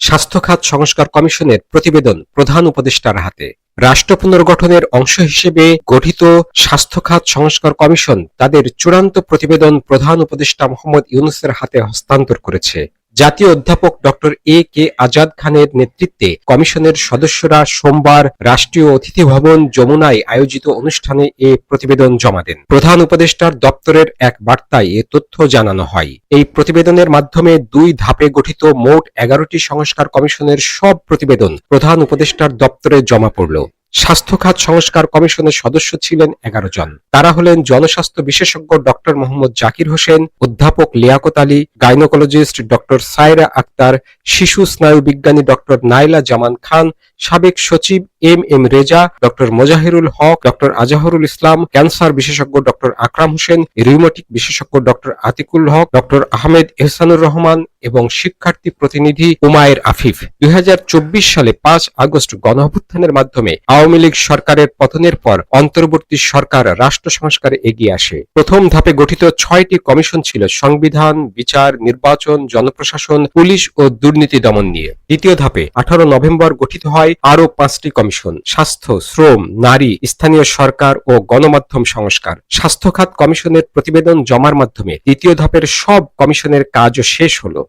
স্বাস্থ্য খাত সংস্কার কমিশনের প্রতিবেদন প্রধান উপদেষ্টার হাতে। রাষ্ট্র পুনর্গঠনের অংশ হিসেবে গঠিত স্বাস্থ্যখাত সংস্কার কমিশন তাদের চূড়ান্ত প্রতিবেদন প্রধান উপদেষ্টা মোহাম্মদ ইউনুসের হাতে হস্তান্তর করেছে। জাতীয় অধ্যাপক ডক্টর এ কে আজাদ খানের নেতৃত্বে কমিশনের সদস্যরা সোমবার রাষ্ট্রীয় অতিথি ভবন যমুনায় আয়োজিত অনুষ্ঠানে এ প্রতিবেদন জমা দেন। প্রধান উপদেষ্টার দপ্তরের এক বার্তায় এ তথ্য জানানো হয়। এই প্রতিবেদনের মাধ্যমে দুই ধাপে গঠিত মোট এগারোটি সংস্কার কমিশনের সব প্রতিবেদন প্রধান উপদেষ্টার দপ্তরে জমা পড়ল। স্বাস্থ্য খাত সংস্কার কমিশনের সদস্য ছিলেন এগারো জন। তারা হলেন জনস্বাস্থ্য বিশেষজ্ঞ ডক্টর মোহাম্মদ জাকির হোসেন, অধ্যাপক লিয়াকত আলী, গাইনোকোলজিস্ট ডক্টর সায়রা আক্তার, শিশু স্নায়ু বিজ্ঞানী ডক্টর নাইলা জামান খান সাবেক সচিব M M Reza, doctor Mozahirul Haque, doctor Azharul Islam, cancer বিশেষজ্ঞ ডক্টর আকরাম হোসেন, রিউমেটিক বিশেষজ্ঞ ডক্টর আতিকুল হক, ডক্টর আহমেদ এহসানুর রহমান এবং শিক্ষার্থী প্রতিনিধি উমায়ের আফিফ। দুই হাজার চব্বিশ সালে পাঁচ আগস্ট গণঅভ্যুত্থানের মাধ্যমে আওয়ামী লীগ সরকারের পতনের পর অন্তর্বর্তী সরকার রাষ্ট্র সংস্কারে এগিয়ে আসে। প্রথম ধাপে গঠিত ছয়টি কমিশন ছিল সংবিধান, বিচার, নির্বাচন, জনপ্রশাসন, পুলিশ ও দুর্নীতি দমন নিয়ে। দ্বিতীয় ধাপে আঠারো নভেম্বর গঠিত হয় আরও পাঁচটি কমিশন, স্বাস্থ্য, শ্রম, নারী, স্থানীয় সরকার ও গণমাধ্যম সংস্কার। স্বাস্থ্য খাত কমিশনের প্রতিবেদন জমার মাধ্যমে দ্বিতীয় ধাপের সব কমিশনের কাজও শেষ হলো।